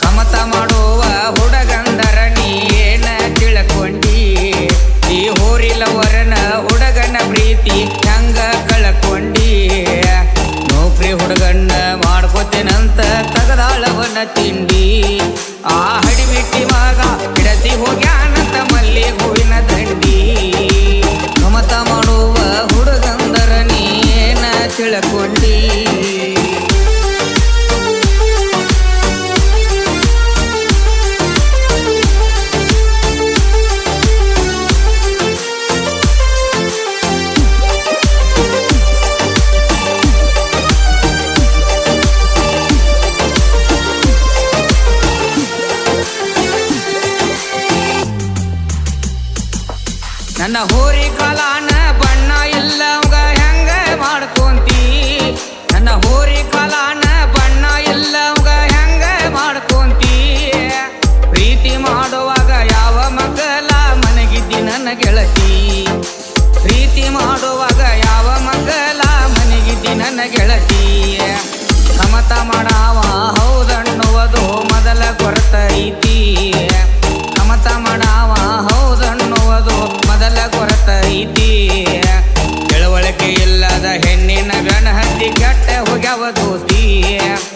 ಕಮತ ಮಾಡುವ ಹುಡುಗಂದರ ನೀ ಏನ ತಿಳ್ಕೊಂಡಿ. ನೀ ಹೋರಿಲ ವರನ ಹುಡುಗನ ಪ್ರೀತಿ ಹಂಗ ಕಳ್ಕೊಂಡಿ. ನೌಕರಿ ಹುಡುಗನ್ನ ಮಾಡ್ಕೋತೇನಂತ ತಗದಾಳವನ ತಿಂಡಿ. ಆ ನನ್ನ ಹೋರಿ ಕಾಲಾನ ಬಣ್ಣ ಇಲ್ಲವಂಗ ಹೆಂಗ ಮಾಡ್ಕೊಂತಿ? ನನ್ನ ಹೋರಿ ಕಾಲಾನ ಬಣ್ಣ ಇಲ್ಲವಂಗ ಹೆಂಗ ಮಾಡ್ಕೊಂತಿ? ಪ್ರೀತಿ ಮಾಡುವಾಗ ಯಾವ ಮಗಲ ಮನಗಿದ್ದಿ ನನ್ನ ಗೆಳತಿ? ಪ್ರೀತಿ ಮಾಡುವಾಗ ಯಾವ ಮಗಲ ಮನಗಿದ್ದಿ ನನ್ನ ಗೆಳತಿ? ಸಮತ ಮಾಡಾವ જવ દોસ્તી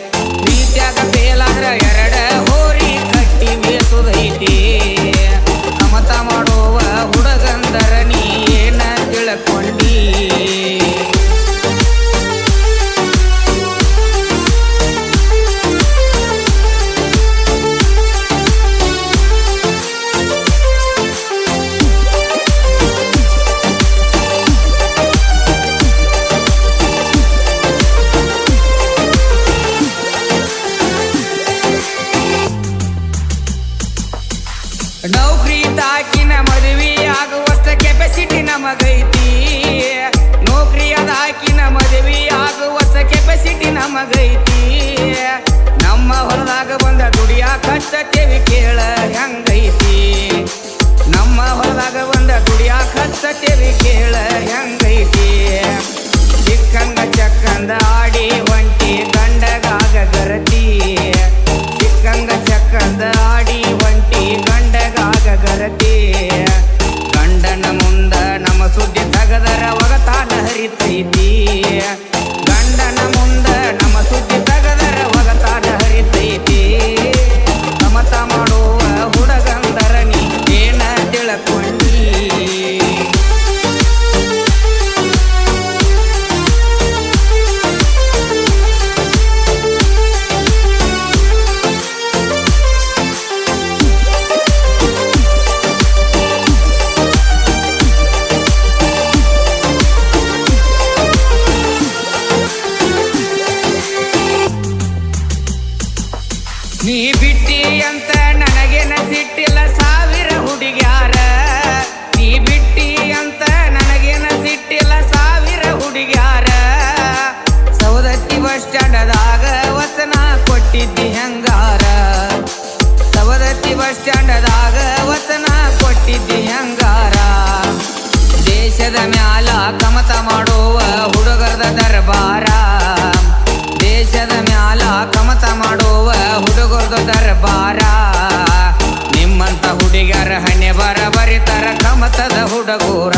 ನಮಗೈತಿ. ನೌಕರಿ ಅದಾಕಿನ ಮದುವೆ ಆಗುವ ಕೆಪಾಸಿಟಿ ನಮಗೈತಿ. ತಗದರ ಒಗತಾನ ಹರಿತೈತಿ ನೀ ಬಿಟ್ಟಿ ಅಂತ ನನಗೇನ ಸಿಟ್ಟಿಲ್ಲ ಸಾವಿರ ಹುಡುಗ್ಯಾರ. ನೀ ಬಿಟ್ಟಿ ಕಾಲ ಕಮತ ಮಾಡುವ ಹುಡುಗರದು ದರ್ಬಾರ ನಿಮ್ಮಂತ ಹುಡುಗರ ಹಣೆ ಬರ ಬರಿತಾರ ಕಮತದ ಹುಡುಗೂರ.